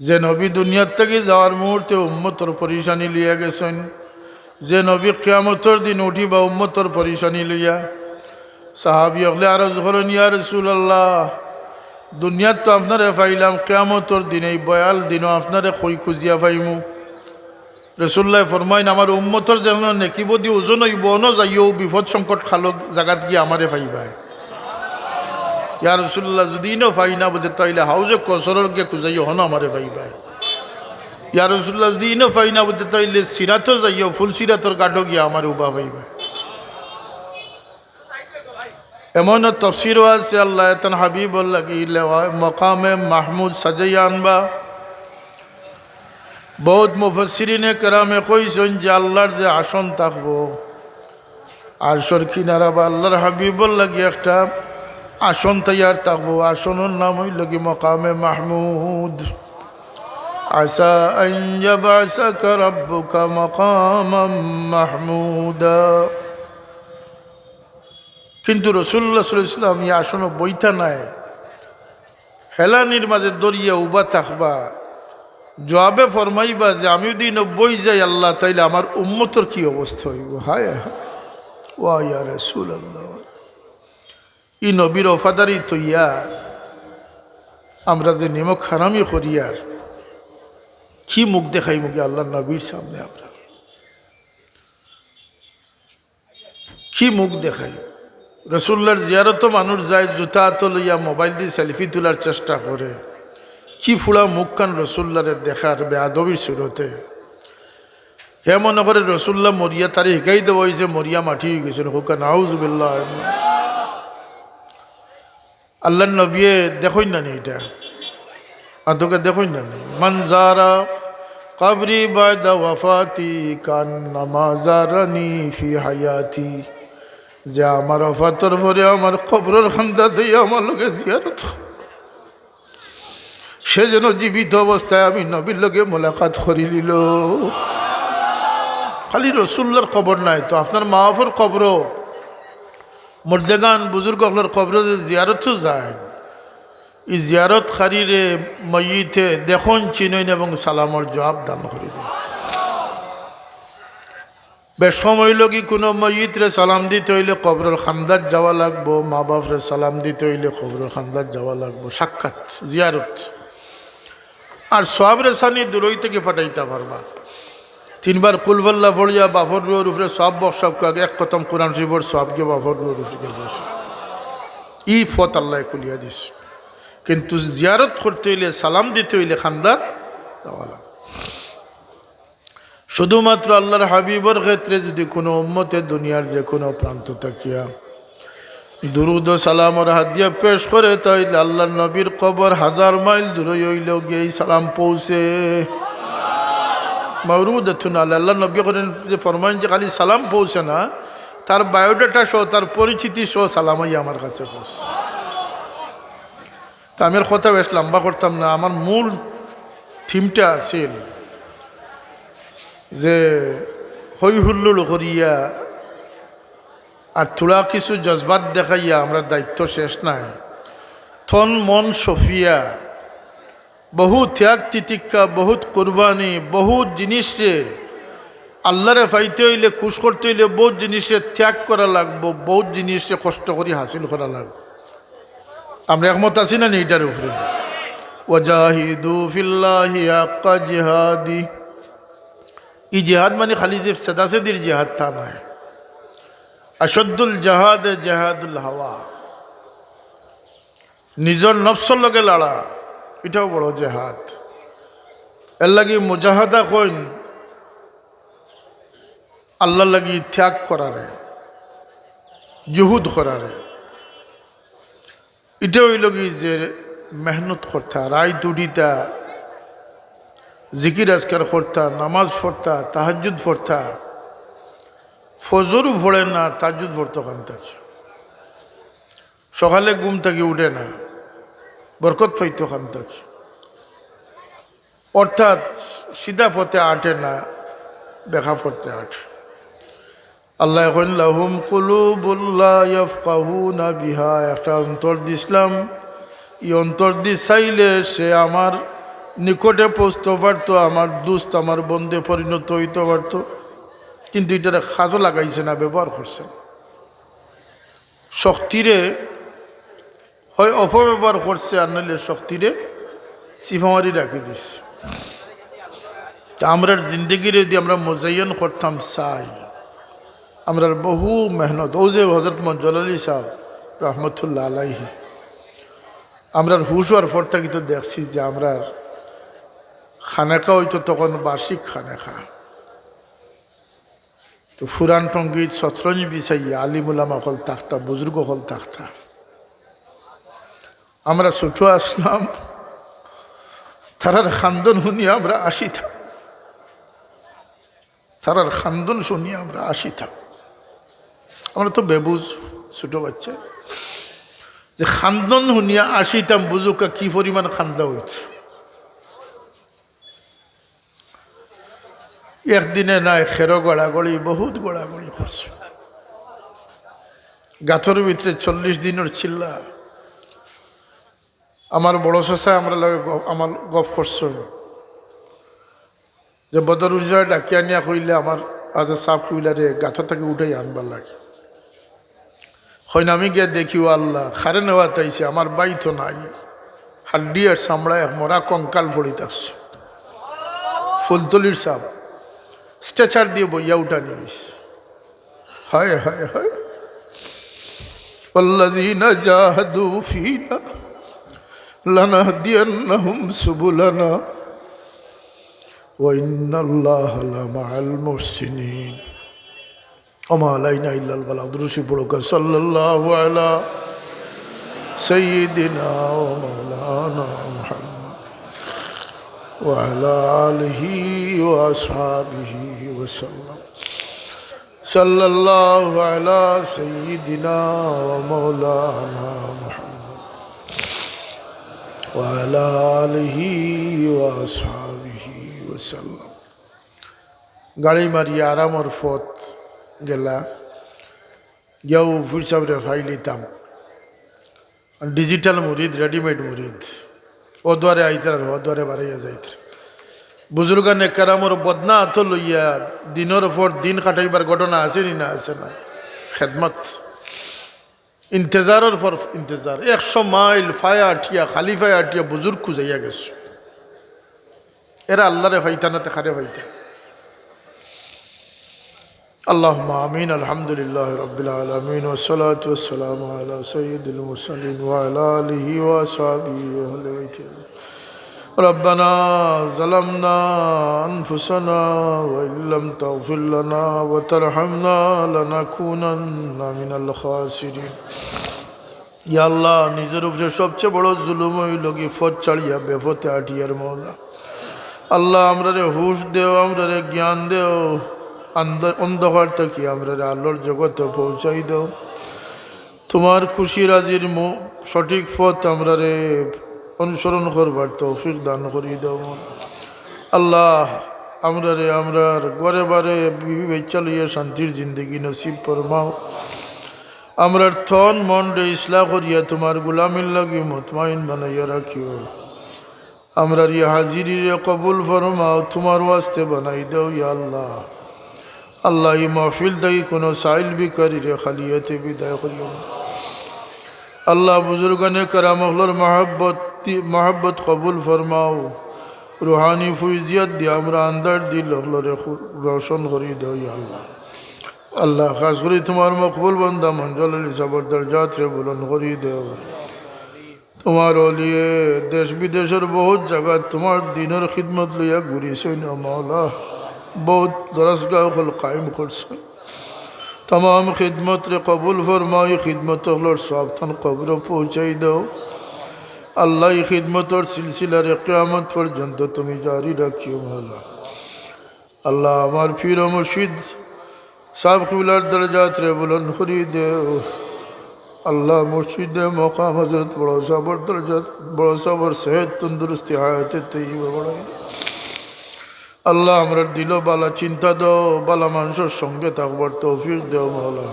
যে নবী দুনিয়ার থেকে যাওয়ার মুহূর্তে উম্মতর পরিশানি লইয়া গেছেন। যে নবী কেয়ামতর দিন উঠিবা উম্মতর পরিশানি লইয়া। সাহাবি অগলে আরও ধরেন ইয়া রসুল্লাহ দুনিয়ার তো আপনারে পাইলাম, কেয়ামতর দিন এই বয়াল দিনও আপনারে কই খুঁজিয়া পাইমু। রসুল্লাহ ফরমাইন, আমার উম্মতর যেন নেকিব দি ওজন হইব ন যাইও বিপদ সংকট খালো জাগাত গিয়ে আমারে পাইবাই ইয়া রসুল্লাহ যদি ন পাই না বোধে তাইলে হাউজে কসরর গিয়ে খুঁজাইও হন আমারে পাইবাই ইয়া রসুল্লাহ যদি ন পাই না বোধে তাইলে সিরাতর যাইও ফুল সিরাতর গাঢ় গিয়ে আমার উবা পাইবাই এমন তফসিরও আছে আল্লাহ এতন হাবিব লাগি মকামে মাহমুদ সাজাইয়া আনবা বহুত মুফসিরিনে কেরামে কইছেন যে আল্লাহর যে আসন থাকব আর সর কিনারা বা আল্লাহর হাবিবর লাগি একটা আসন তৈয়ার থাকব। আসনের নাম হইল কি মকামে মাহমুদ। কিন্তু রসুল্লাহ সাল্লাম এই আসনও বইতা নাই। হেলানির মাঝে দরিয়া উবা থাকবা। জবাবে ফরমাইবা যে আমি যদি নব্বই যাই আল্লাহ, তাইলে আমার উম্মতর কি অবস্থা হইব? হায় হায়। ওয়া ইয়া রসুল আল্লাহ ই নবীর ওফাদারি তৈয়া আমরা যে নিমক হারামি করিয়ার কি মুখ দেখাই মুখে আল্লাহ নবীর সামনে আমরা? কি মুখ দেখাই? রসুল্লার জিয়ারত মানুষ যায়, জুতা তো লইয়া মোবাইল দিয়ে সেলফি তোলার চেষ্টা করে। কি ফুলা মুখখান রসুল্লারে দেখার বেআদবির সুরতে। হে মনে করে রসুল্লাহ মরিয়া তারে শিকাই দেওয়া হয়েছে মরিয়া মাটি হয়ে গেছে হুকা নাউজুবিল্লাহ। আল্লাহ নবিয়ে দেখই না নি এটা। আদকে দেখই না নি। মনজারা কবরি বায়দা ওয়াফাতি কান নামাজারানি ফি হায়াতি। যে আমার অফাতর ভরে আমার কবরের খান্দা দিয়ে আমার লোকে জিয়ারত সে যেন জীবিত অবস্থায় আমি নবীর লোকে মোলাকাত করি নিল। খালি রসুল্লার খবর নাই তো, আপনার মাহফুর কবরও মুর্দেগান বুজুর্গ হলার কবর যে জিয়ারত যায়। এই জিয়ারত খারিরে ময়িতে দেখুন চিনইন এবং সালামর জবাব দান করে দিন। বেশ সময় কি কোনো ময়িতরে সালাম দিতে হইলে কবরের খান্দাত যাওয়া লাগবো মা বাপরে সালাম দিতে হইলে কবরের খান্দাত যাওয়া লাগবো। সাক্ষাৎ, জিয়ারত। আর সবরে সানি দূরই থেকে ফাটাইতে পারবা। তিনবার কুলবল্লা পড়িয়া বাফর রুয়ার উপরে সব বসব কাগে এক কথম কোরআন শিবর, সব গিয়ে বাফর রুয়ার উপরে ই ফত আল্লাহ খুলিয়া দিস। কিন্তু জিয়ারত করতে হইলে, সালাম দিতে হইলে লাগবে শুধুমাত্র আল্লাহর হাবিবর ক্ষেত্রে যদি কোনো উম্মতে দুনিয়ার যে কোনো প্রান্ত থাকিয়া দুরুদ সালামর হাত দিয়ে পেশ করে, তাইলে আল্লাহ নবীর কবর হাজার মাইল দূরে হইল গিয়ে সালাম পৌঁছে। মরুদ আল্লাহ নবী করেন যে ফরমাইন যে খালি সালাম পৌঁছে না, তার বায়োডাটা সহ, তার পরিচিতি সহ সালামাই আমার কাছে পৌঁছে। তা আমি আর কথা বেশ লম্বা করতাম না, আমার মূল থিমটা আছিল যে হই হুল্লোড় করিয়া আর থোড়া কিছু জজবাত দেখাইয়া আমরা দায়িত্ব শেষ নাই। থন মন সফিয়া বহু ত্যাগ তিতিক্ষা, বহুত কোরবানি, বহুত জিনিসে আল্লাহরে ফাইতে হইলে, খুশ করতে হইলে বহুত জিনিসে ত্যাগ করা লাগবো, বহুত জিনিসে কষ্ট করে হাসিল করা লাগবে। আমরা একমত আছি না এইটার উপরে? ই জেহাদ মানে খালি যে সেদাসেদির জেহাদ তা নয়। আসদ্দুল জাহাদ জেহাদুল হাওয়া। নিজর নফসর লগে লড়া। এটাও বড় জেহাদ। এর লাগি মুজাহাদা কইন আল্লাহ লাগি ত্যাগ করারে, জুহুদ করারে। এটা হইল কি যে মেহনত করতা, রায় দুটিতা জিকির আজকার ফরতা নামাজ ফরতা তাহাজুদ ফরতা ফজরও ভরে না তাজুদ ফরতো কান্তার। সকালে ঘুম থেকে উঠে না। বরকত ফাইতো কান্তার অর্থাৎ সিধা পথে আটে না, দেখা পড়তে আটে। আল্লাহ এখন লাহুম ইয়াফকাহুনা বিহা। একটা অন্তর দিছিলাম এই অন্তর দি চাইলে সে আমার নিকটে পৌঁছতে পারতো, আমার দুস্ত, আমার বন্ধে পরিণত হইতে পারতো। কিন্তু এটা খাজও লাগাইছে না, ব্যবহার করছে না। শক্তিরে হয় অপব্যবহার করছে আর নইলে শক্তিরে সিফামারি রাখি দিচ্ছে তা আমরা জিন্দগির যদি আমরা মোজাইন করতাম চাই আমরা বহু মেহনত। ও যে হজরত মঞ্জল আলী সাহ রহমতুল্লাহ আলাইহি। আমরার হুশ হওয়ার পর তো দেখছি যে আমরার খানেকা হইতো তখন বার্ষিক খানেকা। তো ফুরান টঙ্গীত শতরঞ্জ বিচাইয়া আলিমুলামা হল তাখতা, বুজুর্গ হল তাখতা। আমরা ছোট আসলাম, তারার খান্দন শুনিয়ে আমরা আসিতাম তারার খান্দন শুনিয়ে আমরা আসিতাম আমরা তো বেবুজ, ছোট বাচ্চা। যে খান্দন শুনিয়া আসিতাম বুঝুকা কি পরিমাণ খান্দা হইছে। একদিনে নাই খেরো গড়াগড়ি, বহুত গড়াগড়ি করছে। গাথর ভিতরে চল্লিশ দিনের চিল্লা। আমার বড় শশায় আমরা লগে গ- আমার গপ করছো যে বদর উজায় ডাকিয়া নিয়া কইলে আমার আজ সাপ কইলারে গাথর থেকে উঠাই আনবার লাগে হইন আমি গিয়ে দেখি ও আল্লাহ খারে নেওয়া তাইছে আমার বাই তো নাই হাড্ডি আর চামড়ায় এক মরা কঙ্কাল পড়িতে আসছে ফুলতলির সাপ স্ট্রেচার দিয়ে বইয়া উঠা নিস হায় হায় হায় والذين جاهدوا فينا لنهدينهم سبلنا. وإن الله لمع المحسنين. وما علينا إلا البلاغ. دروسي بروك صلى الله على سيدنا ومولانا محمد وعلى آله وأصحابه وسلم. صلى الله على سيدنا ومولانا محمد. وعلى آله وأصحابه وسلم গাড়ি মারি আরামর ফত গেলা গিয়াও ফির সাবরে ফাইলিতাম ডিজিটাল মুরিদ রেডিমেড মুরিদ ও দ্বারে আইতার ও দ্বারে বাড়াইয়া যাইতার বুজুর্গানে কারামর বদনা আত লইয়া দিনের পর দিন কাটাইবার ঘটনা আছে নি না আছে না খেদমত ইন্তজারের পর ইন্তজার একশো মাইল ফায়া আঠিয়া খালি ফায়া আঠিয়া বুজুর্গ খুঁজাইয়া গেছে এরা আল্লাহরে ভাইতা না তে খারে ভাইতা আল্লাহ আমিন আলহামদুলিল্লাহ রবিল আলমিন ওসলাত ওসালাম আলা সঈদ মুসলিম ওয়ালা আলহি ربنا ظلمنا أنفسنا وإن لم تغفر لنا وترحمنا لنكونن من الخاسرين ইয়া আল্লাহ নিজের উপরে সবচেয়ে বড় জুলুম হইল কি ফত ছাড়িয়া বেফতে আটিয়ার মৌলা আল্লাহ আমরা রে হুশ দেও আমরা রে জ্ঞান দেও অন্ধ- অন্ধকার থেকে আমরা রে আলোর জগতে পৌঁছাই দাও তোমার খুশি রাজির মু- সঠিক পথ আমরা রে অনুসরণ করবার তৌফিক দান করি দাও আল্লাহ, আমরা রে আমরার ঘরে বারে বিবি বেচা লইয়া শান্তির জিন্দগি নসিব ফরমাও। আমরার থন মন রে ইসলাহ করিয়া তোমার গুলামির লাগি মতমাইন বানাইয়া রাখিও। আমরার ইয়া হাজিরি রে কবুল ফরমাও, তোমার ওয়াস্তে বানাই দেও ইয়া আল্লাহ। আল্লাহ ই মহফিল থেকে কোনো সাইল বিকারি রে খালিয়াতে বিদায় করিও। না আল্লাহ বুজুর্গানে কারামহলর মহাব্বত মহাব্বত কবুল ফরমাও। রুহানি ফুইজিয়ত দিয়ে আমরা আন্দার দিল, হলরে রোশন করি দেও ইয়া আল্লাহ। আল্লাহ খাস করে তোমার মকবুল বন্দা, মঞ্জল আলী সাবর দরজাত রে বুলন করি দেও। তোমার অলিয়ে দেশ বিদেশের বহুত জায়গা তোমার দিনের খিদমত লইয়া ঘুরিয়েছে না মাওলা। বহুত দরসগাহ হল কায়েম করছে तमाम खिदमत रे कबूल फरमाई खिदमत हलोर सावधान कब्र पहुँचाई दो अल्लाह ही खिदमत और सिलसिला रे क़यामत पर्यंत তুমি জারি রাখিও মালা আল্লাহ আমার ফির মুর্শিদ সাব কিবলার দরজাত রে বুলন্দ করি দেও আল্লাহ মুর্শিদে মকাম হজরত বড় সাবর দরজাত বড় সাবর সেহত তন্দুরস্তি হায়াতে তৈব বড়াই আল্লাহ আমরা দিল, বালা চিন্তা দাও, বালা মানুষের সঙ্গে থাকবার তৌফিক দেও, মাওলা।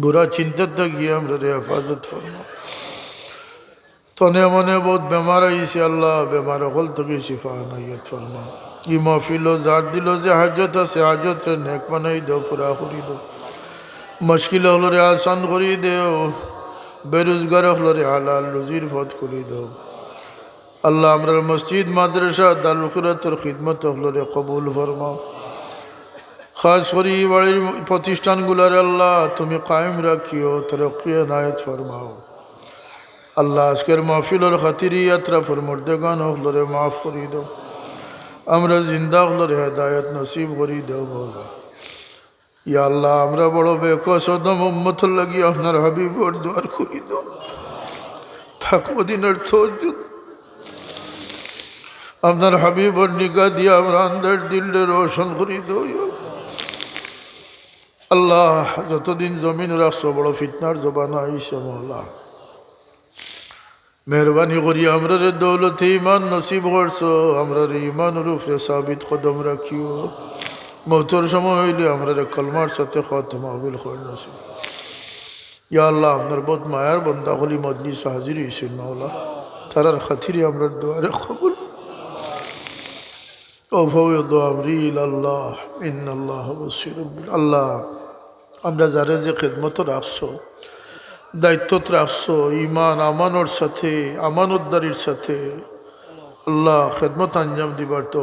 বুড়া চিন্তার গিয়ে আমরা হেফাজত ফরমা তনে মনে বহুত বেমার আইছে আল্লাহ, বেমার হল থেকে শিফা নাইয়ত ফরমা। ই মহফিল যার দিল যে হাজত আছে, হাজত রে নেক বানাই দেও, পুরা করি দেও। মুশকিল হলো রে আসান করি দেও, বেরোজগার হলো রে হালাল রুজির পথ করি দেও। আল্লাহ আমরা মসজিদ, মাদ্রাসা দারুকুরাতর খিদমত হলো রে কবুল ফরমাও। খাস করি বাড়ির প্রতিষ্ঠানগুলার আল্লাহ তুমি কায়েম রাখিও তরক্কি নায়ত ফরমাও। আল্লাহ আজকের মাহফিলর খাতিরি ইয়াত্রা ফর মর্দেগান হলরে মাফ করি দাও। আমরা জিন্দা হলরে হেদায়ত নসিব করি দেও বলা ইয়া আল্লাহ, আমরা বড় বেকসদম উম্মত লাগি আপনার হাবিবর দুয়ার করি দাও। ফাঁকমদিনের থজুদ আপনার হাবিবর নিগা দিয়ে আমরা আন্দার দিল্লে রোশন করি ইয়া আল্লাহ, যতদিন জমিন রাখছো, বড় ফিতনার জবানা আইসে মহলা মেহরবানি করি আমরা রে দৌলতে ইমান নসিব করছ আমরা রে ইমানের উপরে সাবিত কদম রাখিও। মৌতর সময় হইলে আমরা রে কলমার সাথে খতম আবিল কর নসিব। ইয়া আল্লাহ, আপনার বহুত মায়ার বন্দা হলি মজলিস হাজির হয়েছেন মাওলা তারার খাতিরে আমরা দোয়ারে কবুল। অভয়দ আল্লাহ ইন্নআল্লাহ আল্লাহ, আমরা যারা যে খেদমত রাখছ দায়িত্বত রাখছ ইমান আমানোর সাথে আমানতদারির সাথে, আল্লাহ খেদমত আঞ্জাম দিবার তো